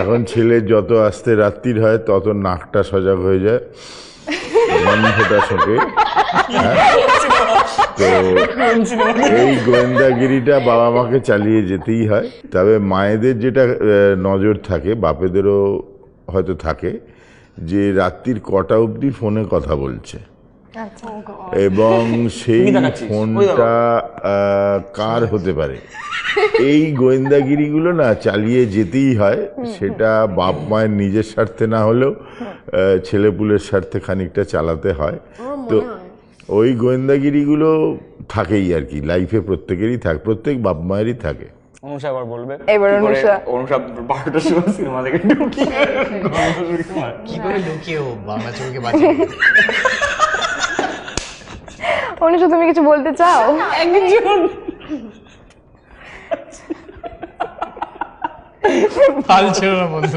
এখন ছেলে যত আসতে রাত্রির হয় তত নাকটা সজাগ হয়ে যায়। গন্ধটা শোকে। হ্যাঁ? তো এই গোয়েন্দাগিরিটা বাবা মাকে চালিয়ে যেতেই হয়। তবে মায়েদের যেটা নজর থাকে বাপেদেরও হয়তো থাকে যে রাত্রির কটা অবধি ফোনে কথা বলছে। এবং সেই ফোনটা কার হতে পারে? এই গোয়েন্দাগিরিগুলো না চালিয়ে যেতেই হয়। সেটা বাপ মায়ের নিজের স্বার্থে না হলেও ছেলেপুলের স্বার্থে খানিকটা চালাতে হয়। তো ওই গোয়েন্দাগিরিগুলো থাকেই আর কি। লাইফে প্রত্যেকেরই থাকে প্রত্যেক বাপ মায়েরই থাকে। অনুষা আবার বলবে? এবার অনুষা। অনুষা বারোটার সময় সিনেমা দেখে ঢুকিয়ে গল্প শুরু করে। কি করে ঢুকিয়ে ও বাংলা ছবিকে বাঁচিয়ে অনুষা তুমি কিছু বলতে চাও? হাল ছিল না বন্ধু